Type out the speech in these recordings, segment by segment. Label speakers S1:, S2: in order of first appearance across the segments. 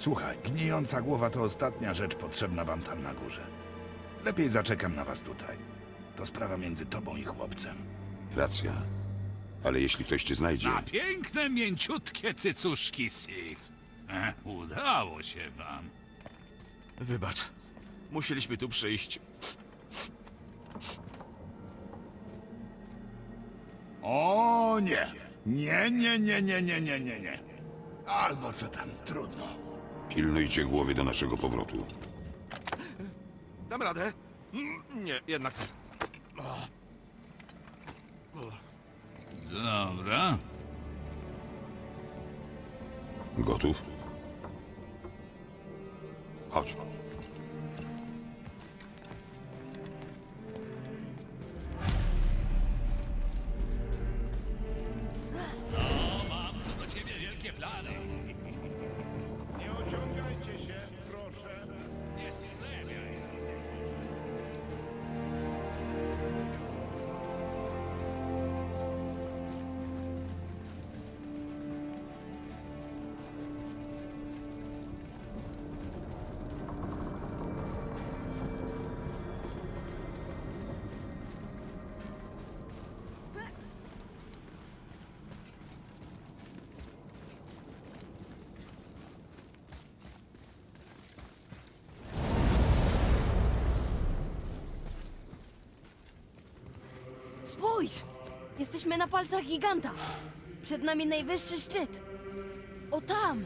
S1: Słuchaj, gnijąca głowa to ostatnia rzecz potrzebna wam tam na górze. Lepiej zaczekam na was tutaj. To sprawa między tobą i chłopcem.
S2: Racja. Ale jeśli ktoś cię znajdzie,
S3: A piękne, mięciutkie cycuszki, Sif. E, udało się wam.
S4: Wybacz. Musieliśmy tu przyjść.
S1: O nie! Nie, nie, nie, nie, nie, nie, nie, nie. Albo co tam, trudno.
S2: Pilnujcie głowy do naszego powrotu.
S4: Dam radę? Mm, Nie, jednak nie.
S3: Dobra.
S2: Gotów? Chodź.
S5: Spójrz! Jesteśmy na palcach giganta. Przed nami najwyższy szczyt. O tam!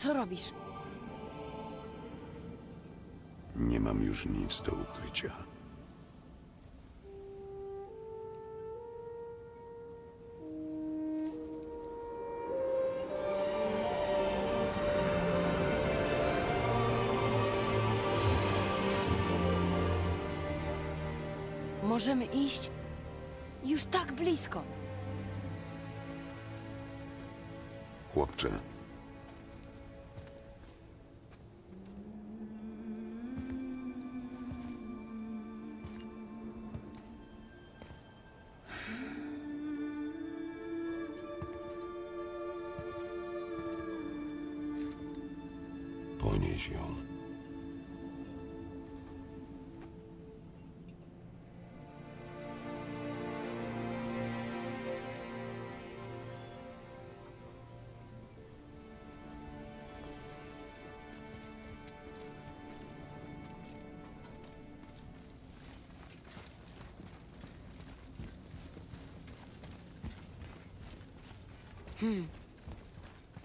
S5: Co robisz?
S2: Nie mam już nic do ukrycia.
S5: Możemy iść? Już tak blisko.
S2: Chłopcze,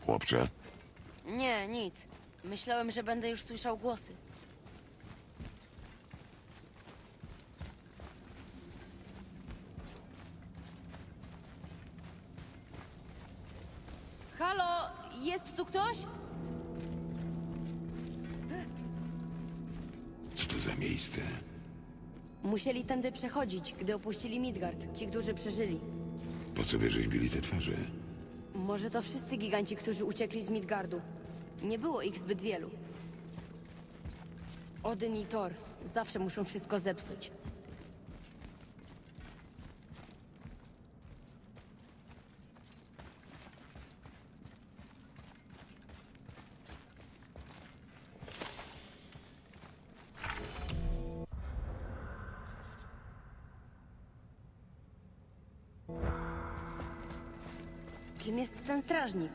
S2: Chłopcze,
S5: Nie, nic. Myślałem, że będę już słyszał głosy. Halo, jest tu ktoś?
S2: co to za miejsce?
S5: Musieli tędy przechodzić, gdy opuścili Midgard, ci, którzy przeżyli.
S2: Po co wyrzeźbili te twarze?
S5: Może to wszyscy giganci, którzy uciekli z Midgardu. Nie było ich zbyt wielu. Odyn i Thor zawsze muszą wszystko zepsuć. Ten strażnik?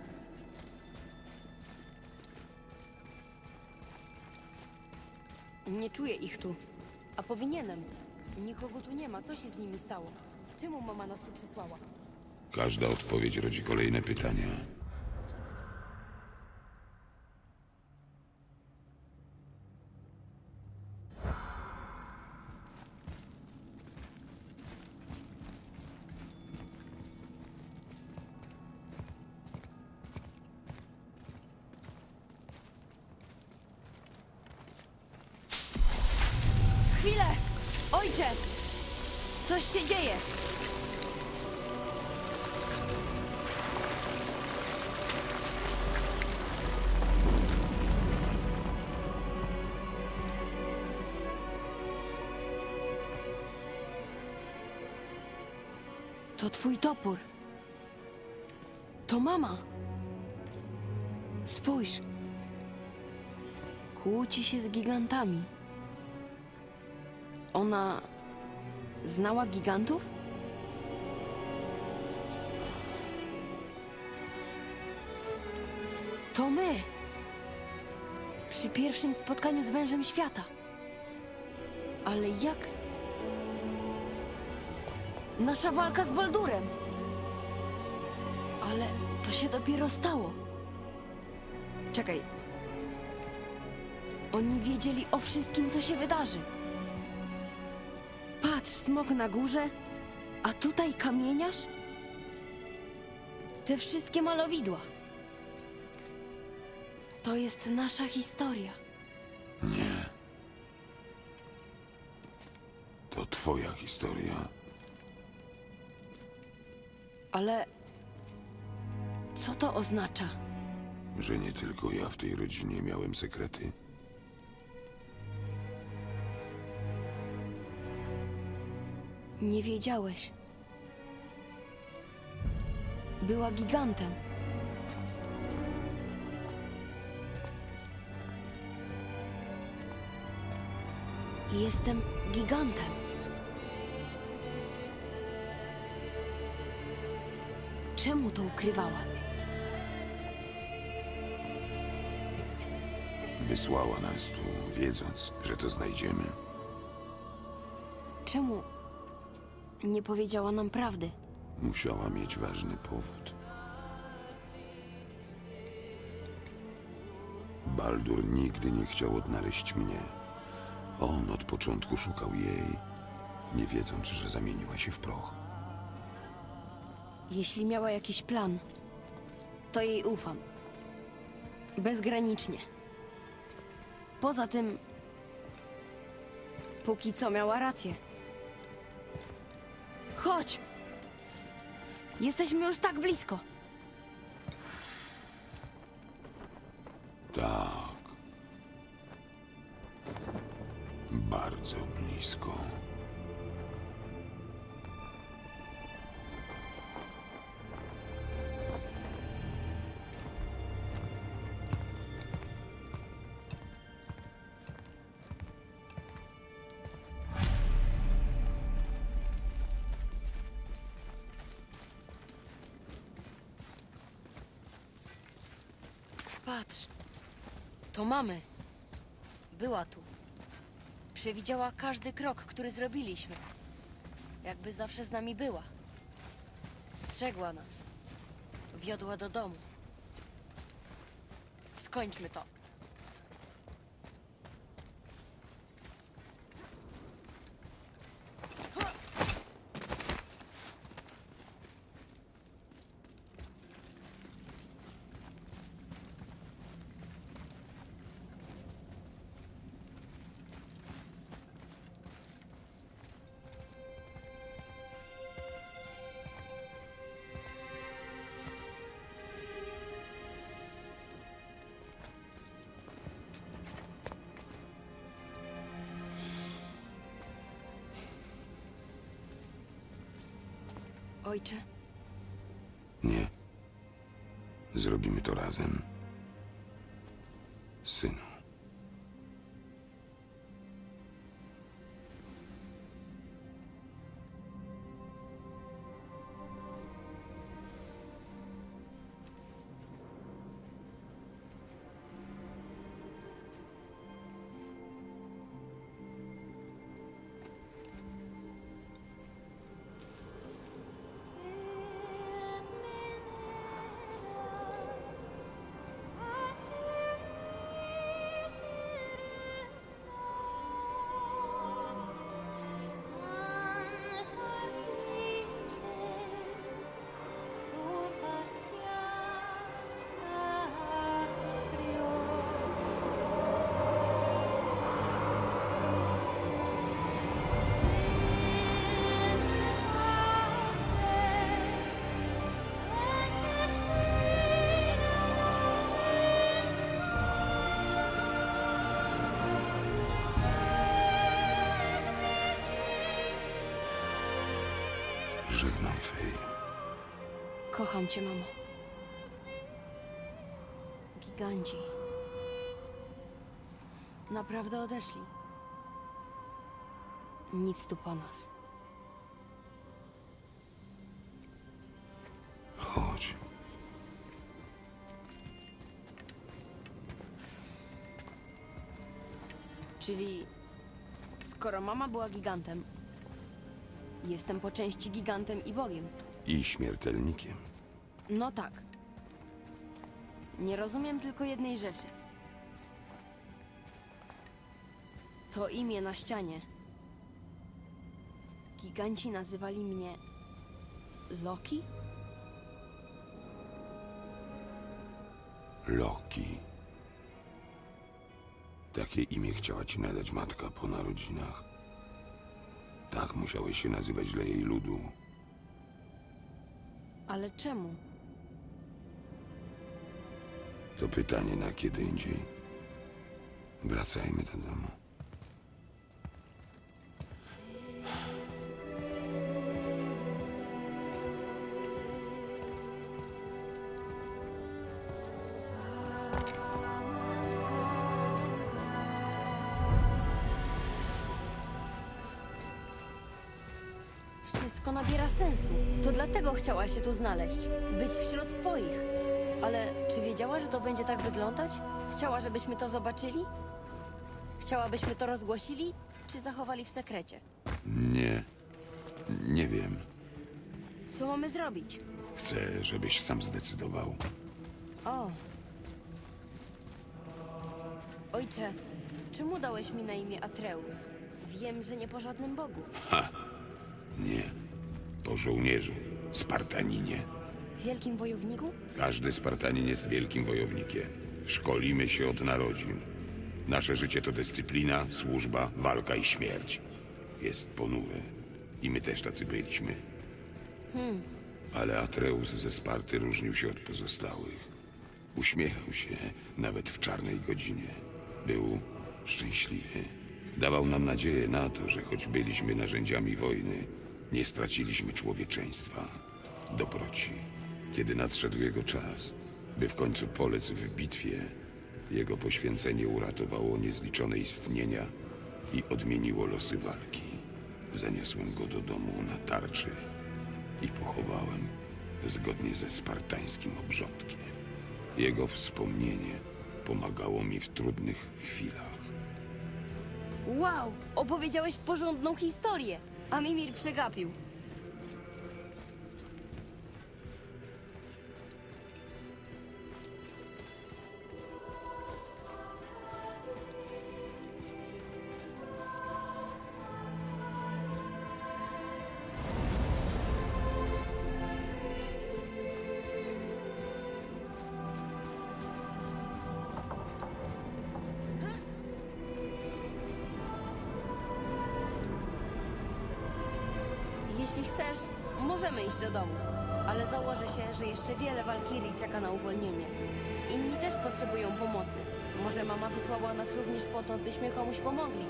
S5: Nie czuję ich tu. A powinienem. Nikogo tu nie ma. Co się z nimi stało? Czemu mama nas tu przysłała?
S2: Każda odpowiedź rodzi kolejne pytania.
S5: To twój topór. To mama. Spójrz. Kłóci się z gigantami. Ona znała gigantów? To my. Przy pierwszym spotkaniu z wężem świata. Ale jak? Nasza walka z Baldurem. Ale to się dopiero stało. Czekaj. Oni wiedzieli o wszystkim, co się wydarzy. Patrz, smok na górze, a tutaj kamieniarz? Te wszystkie malowidła. To jest nasza historia.
S2: Nie. To twoja historia.
S5: Ale co to oznacza?
S2: Że nie tylko ja w tej rodzinie miałem sekrety.
S5: Nie wiedziałeś. Była gigantem. Jestem gigantem. Czemu to ukrywała?
S2: Wysłała nas tu, wiedząc, że to znajdziemy.
S5: Czemu nie powiedziała nam prawdy?
S2: Musiała mieć ważny powód. Baldur nigdy nie chciał odnaleźć mnie. On od początku szukał jej, nie wiedząc, że zamieniła się w proch.
S5: Jeśli miała jakiś plan, to jej ufam. Bezgranicznie. Poza tym, póki co miała rację. Chodź! Jesteśmy już tak blisko.
S2: Tak. Bardzo blisko.
S5: Patrz. To mamy. Była tu. Przewidziała każdy krok, który zrobiliśmy. Jakby zawsze z nami była. Strzegła nas. Wiodła do domu. Skończmy to. Ojcze,
S2: Nie. Zrobimy to razem. Synu. Żegnaj, Fej.
S5: Kocham cię, mamo. Giganci. Naprawdę odeszli. Nic tu po nas.
S2: Chodź.
S5: Czyli skoro mama była gigantem, jestem po części gigantem i bogiem.
S2: I śmiertelnikiem.
S5: No tak. Nie rozumiem tylko jednej rzeczy. To imię na ścianie. Giganci nazywali mnie Loki?
S2: Loki. Takie imię chciała ci nadać matka po narodzinach. Tak musiałeś się nazywać dla jej ludu.
S5: Ale czemu?
S2: To pytanie na kiedy indziej. Wracajmy do domu.
S5: Chciała się tu znaleźć. Być wśród swoich. Ale czy wiedziała, że to będzie tak wyglądać? Chciała, żebyśmy to zobaczyli? Chciałabyśmy to rozgłosili? Czy zachowali w sekrecie?
S2: Nie. Nie wiem.
S5: Co mamy zrobić?
S2: Chcę, żebyś sam zdecydował.
S5: O. Ojcze, czemu dałeś mi na imię Atreus? Wiem, że nie po żadnym bogu.
S2: Nie. Po żołnierzu. Spartaninie.
S5: Wielkim wojowniku?
S2: Każdy Spartanin jest wielkim wojownikiem. Szkolimy się od narodzin. Nasze życie to dyscyplina, służba, walka i śmierć. Jest ponure. I my też tacy byliśmy. Ale Atreus ze Sparty różnił się od pozostałych. Uśmiechał się nawet w czarnej godzinie. Był szczęśliwy. Dawał nam nadzieję na to, że choć byliśmy narzędziami wojny, nie straciliśmy człowieczeństwa, dobroci. Kiedy nadszedł jego czas, by w końcu polec w bitwie, jego poświęcenie uratowało niezliczone istnienia i odmieniło losy walki. Zaniosłem go do domu na tarczy i pochowałem zgodnie ze spartańskim obrządkiem. Jego wspomnienie pomagało mi w trudnych chwilach.
S5: Wow! Opowiedziałeś porządną historię! A Mimir przegapił. Może mama wysłała nas również po to, byśmy komuś pomogli.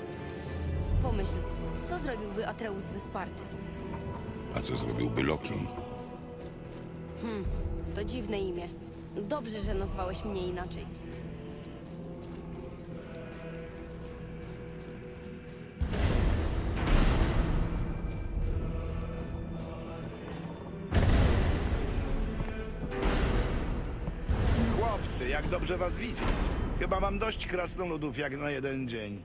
S5: Pomyśl, co zrobiłby Atreus ze Sparty?
S2: A co zrobiłby Loki?
S5: To dziwne imię. Dobrze, że nazwałeś mnie inaczej.
S1: Chłopcy, jak dobrze was widzieć. Chyba mam dość krasnoludów jak na jeden dzień.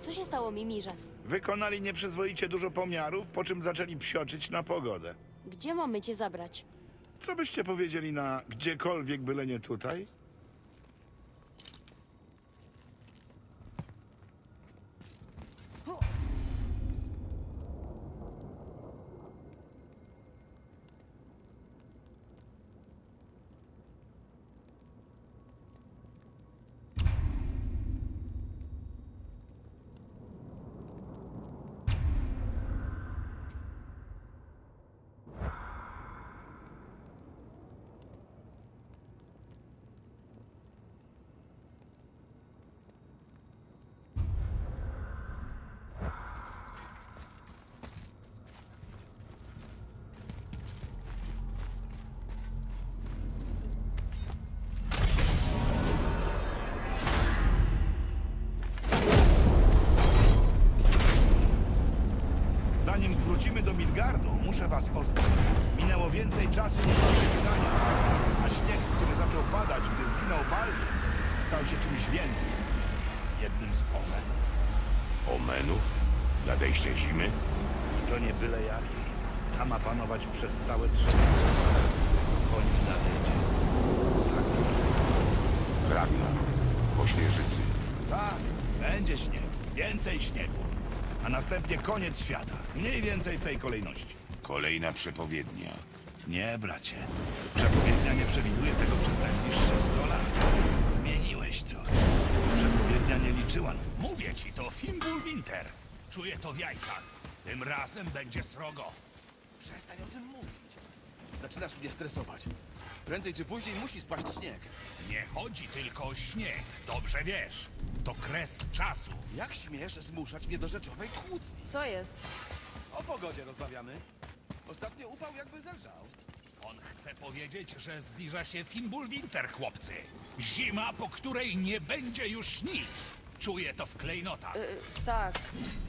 S5: Co się stało, Mimirze?
S1: Wykonali nieprzyzwoicie dużo pomiarów, po czym zaczęli psioczyć na pogodę.
S5: Gdzie mamy cię zabrać?
S1: Co byście powiedzieli na gdziekolwiek, byle nie tutaj? Muszę was ostrzec. Minęło więcej czasu niż wasze wydania. A śnieg, który zaczął padać, gdy zginął Baldur, stał się czymś więcej. Jednym z omenów.
S2: Omenów? Nadejście zimy?
S1: I to nie byle jakiej. Ta ma panować przez całe trzy lata. Koniec nadejdzie.
S2: Ragnar. Ośnieżycy.
S1: Tak, będzie śnieg. Więcej śniegu. A następnie koniec świata. Mniej więcej w tej kolejności.
S2: Kolejna przepowiednia.
S1: Nie, bracie. Przepowiednia nie przewiduje tego przez najbliższe 100 lat. Zmieniłeś coś. Przepowiednia nie liczyła.
S3: Mówię ci, to Fimbul Winter. Czuję to w jajcach. Tym razem będzie srogo.
S4: Przestań o tym mówić. Zaczynasz mnie stresować. Prędzej czy później musi spaść śnieg.
S3: Nie chodzi tylko o śnieg. Dobrze wiesz. To kres czasu.
S4: Jak śmiesz zmuszać mnie do rzeczowej kłótni?
S5: Co jest?
S4: O pogodzie rozmawiamy. Ostatnio upał jakby zelżał.
S3: On chce powiedzieć, że zbliża się Fimbul Winter, chłopcy. Zima, po której nie będzie już nic. Czuję to w klejnotach.
S5: Y, tak,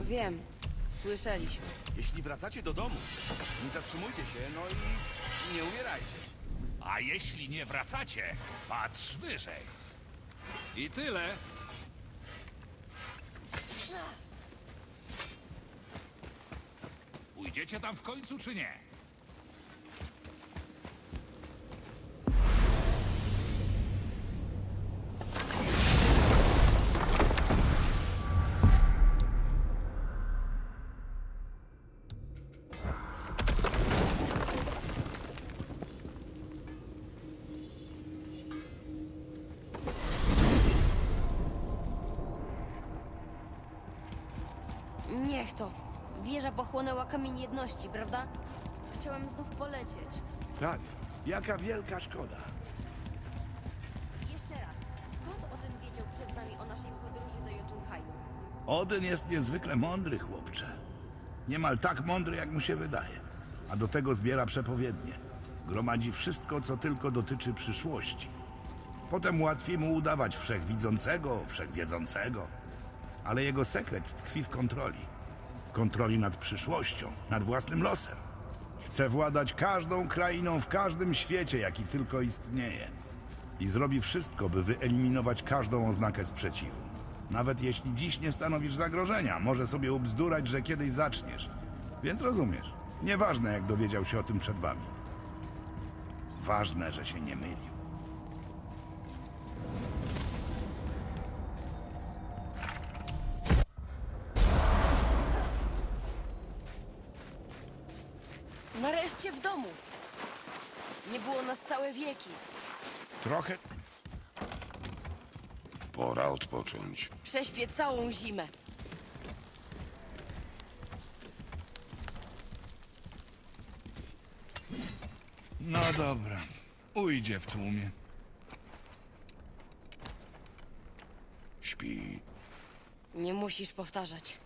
S5: wiem. Słyszeliśmy.
S4: Jeśli wracacie do domu, nie zatrzymujcie się, no i nie umierajcie.
S3: A jeśli nie wracacie, patrz wyżej. I tyle. Pójdziecie tam w końcu, czy nie?
S5: Niech to. Wieża pochłonęła kamień jedności, prawda? Chciałem znów polecieć.
S1: Tak, jaka wielka szkoda.
S5: Jeszcze raz. Skąd Odyn wiedział przed nami o naszej podróży do Jotunheimu?
S1: Odyn jest niezwykle mądry, chłopcze. Niemal tak mądry, jak mu się wydaje. A do tego zbiera przepowiednie. Gromadzi wszystko, co tylko dotyczy przyszłości. Potem łatwiej mu udawać wszechwidzącego, wszechwiedzącego. Ale jego sekret tkwi w kontroli. Kontroli nad przyszłością, nad własnym losem. Chce władać każdą krainą w każdym świecie, jaki tylko istnieje. I zrobi wszystko, by wyeliminować każdą oznakę sprzeciwu. Nawet jeśli dziś nie stanowisz zagrożenia, może sobie ubzdurać, że kiedyś zaczniesz. Więc rozumiesz. Nieważne, jak dowiedział się o tym przed wami. Ważne, że się nie mylił.
S5: Wieki.
S1: Trochę.
S2: Pora odpocząć.
S5: Prześpię całą zimę.
S1: No dobra. Ujdzie w tłumie.
S2: Śpi.
S5: Nie musisz powtarzać.